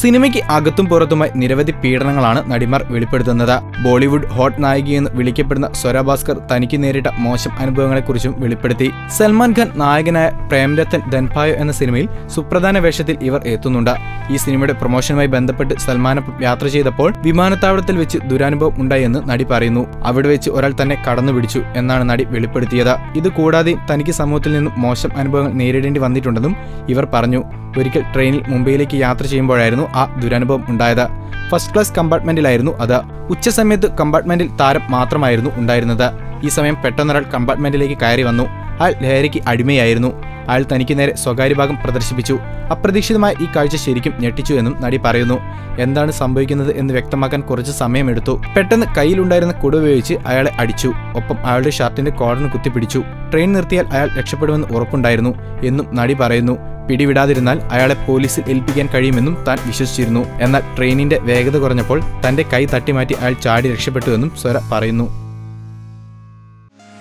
സിനിമയ്ക്ക് അകത്തും പുറത്തുമായി നിരവധി പീഡനങ്ങളാണ് നടിമാർ വെളിപ്പെടുത്തുന്നത്. ബോളിവുഡ് ഹോട്ട് നായികയെന്ന് വിളിക്കപ്പെടുന്ന സ്വര ഭാസ്കർ തനിക്ക് നേരിട്ട മോശം അനുഭവങ്ങളെക്കുറിച്ചും വെളിപ്പെടുത്തി. സൽമാൻ ഖാൻ നായകനായ പ്രേംരത്തൻ ധൻപായോ എന്ന സിനിമയിൽ സുപ്രധാന വേഷത്തിൽ ഇവർ എത്തുന്നുണ്ട്. ഈ സിനിമയുടെ പ്രൊമോഷനുമായി ബന്ധപ്പെട്ട് സൽമാനൊപ്പം യാത്ര ചെയ്തപ്പോൾ വിമാനത്താവളത്തിൽ വെച്ച് ദുരനുഭവം ഉണ്ടായെന്ന് നടി പറയുന്നു. അവിടെ വെച്ച് ഒരാൾ തന്നെ കടന്നു പിടിച്ചു എന്നാണ് നടി വെളിപ്പെടുത്തിയത്. ഇത് കൂടാതെ തനിക്ക് സമൂഹത്തിൽ നിന്നും മോശം അനുഭവങ്ങൾ നേരിടേണ്ടി വന്നിട്ടുണ്ടെന്നും ഇവർ പറഞ്ഞു. ഒരിക്കൽ ട്രെയിനിൽ മുംബൈയിലേക്ക് യാത്ര ചെയ്യുമ്പോഴായിരുന്നു ആ ദുരനുഭവം ഉണ്ടായത്. ഫസ്റ്റ് ക്ലാസ് കമ്പാർട്ട്മെന്റിലായിരുന്നു അത്. ഉച്ചസമയത്ത് കമ്പാർട്ട്മെന്റിൽ താരം മാത്രമായിരുന്നു ഉണ്ടായിരുന്നത്. ഈ സമയം പെട്ടെന്നൊരാൾ കമ്പാർട്ട്മെന്റിലേക്ക് കയറി വന്നു. അയാൾ ലഹരിക്ക് അടിമയായിരുന്നു. അയാൾ തനിക്ക് നേരെ സ്വകാര്യ ഭാഗം പ്രദർശിപ്പിച്ചു. അപ്രതീക്ഷിതമായ ഈ കാഴ്ച ശരിക്കും ഞെട്ടിച്ചു എന്നും നടി പറയുന്നു. എന്താണ് സംഭവിക്കുന്നത് എന്ന് വ്യക്തമാക്കാൻ കുറച്ച് സമയമെടുത്തു. പെട്ടെന്ന് കയ്യിലുണ്ടായിരുന്ന കുട ഉപയോഗിച്ച് അയാളെ അടിച്ചു. ഒപ്പം അയാളുടെ ഷർട്ടിന്റെ കോളറിന് കുത്തിപ്പിടിച്ചു ട്രെയിൻ നിർത്തിയാൽ അയാൾ രക്ഷപ്പെടുമെന്ന് ഉറപ്പുണ്ടായിരുന്നു എന്നും നടി പറയുന്നു. പിടിവിടാതിരുന്നാൽ അയാളെ പോലീസിൽ ഏൽപ്പിക്കാൻ കഴിയുമെന്നും താൻ വിശ്വസിച്ചിരുന്നു. എന്നാൽ ട്രെയിനിന്റെ വേഗത കുറഞ്ഞപ്പോൾ തന്റെ കൈ തട്ടിമാറ്റി അയാൾ ചാടി രക്ഷപ്പെട്ടുവെന്നും സ്വര പറയുന്നു.